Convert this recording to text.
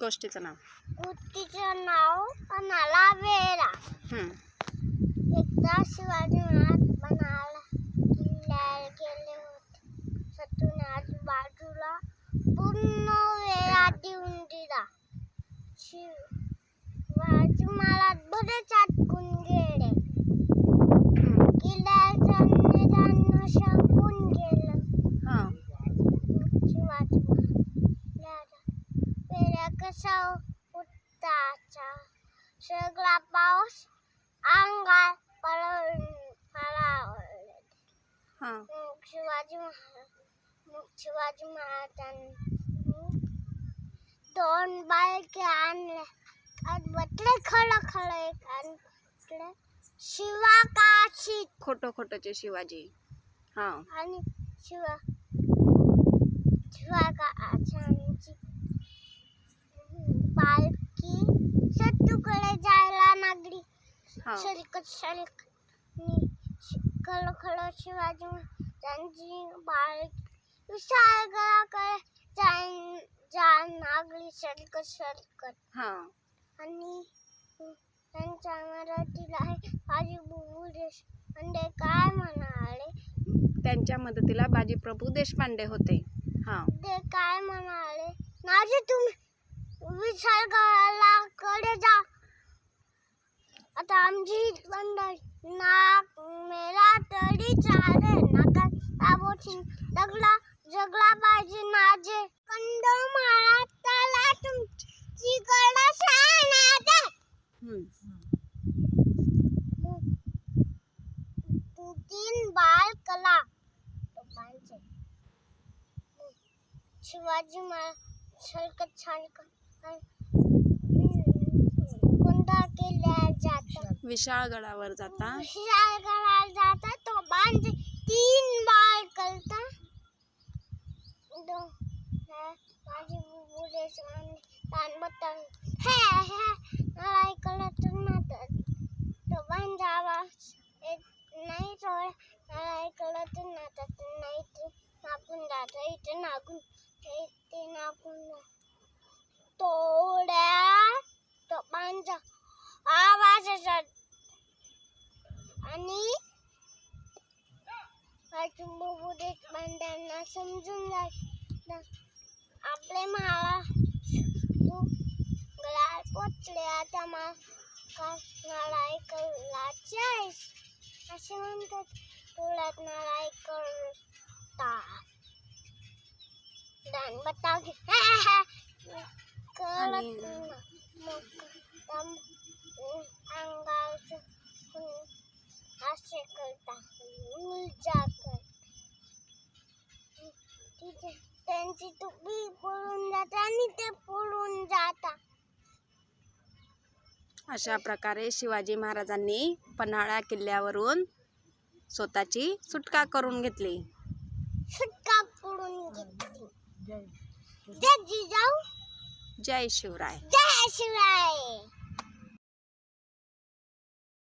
गोष्टीचं नाव? उत्तीचं नाव पणाला वेळा. एकदा शिवाजी महाराज पणाला किल्ल्यावर गेले होते. सतून आजूबाजूला पूर्ण वेळा देऊन दिला शिवाजी महाराज बरेच अटकून गेले किल्ल्याचं धान्य संपून गेलं हां शिवाजी महाराज पेऱ्या कसा उठायचा सगळा पाऊस अंगात पडून हां. मग शिवाजी महाराज मग शिवाजी महाराजांनी दोन बालके आणल्या आणि म्हटले खळं खळं एक आणलं शिवा काशी खोटं खोटंचे शिवाजी हां आणि शिवा शिवा काशांची गळाकडे सलकत सलकत हां. आणि त्यांच्या मराठीला आहे माझी बुबू देशपांडे काय म्हणाले? त्यांच्या मदतीला बाजीप्रभू देशपांडे होते. हां. ते काय म्हणाले? नाजी तुम्ही विशाल गळाकडे जा. आता आमची मंडळी नाक मेला तरी चालेल नाका ताबोची जगला जगला पाहिजे नाजे। कंड मारा त्याला तुमची गडा नाजे हम्म. तीन बाल कला। पाहिजे शिवाजी महाराज छलकत छलकत। विशाळगडावर जाता. विशाल जाता. तो बांध तीन बार करता. दो है, माझी बुबू देशपांडे तान बत्तन हे हे मला ऐकलं तर तो बांध आणि बुबू देशपांड्यांना समजून जायचं आपले माळा गळा पोचले आता मा नाळा कल्लाचे आहेस असे म्हणतात तुळ्यात नाळा करतात दान बताव कळत. मग पळून जाते आणि ते पळून जातात अशा प्रकारे शिवाजी महाराजांनी पन्हाळा किल्ल्यावरून स्वतःची सुटका करून घेतली. सुटका पळून घेतली. जय जिजाऊ. जय शिवराय. जय शिवराय.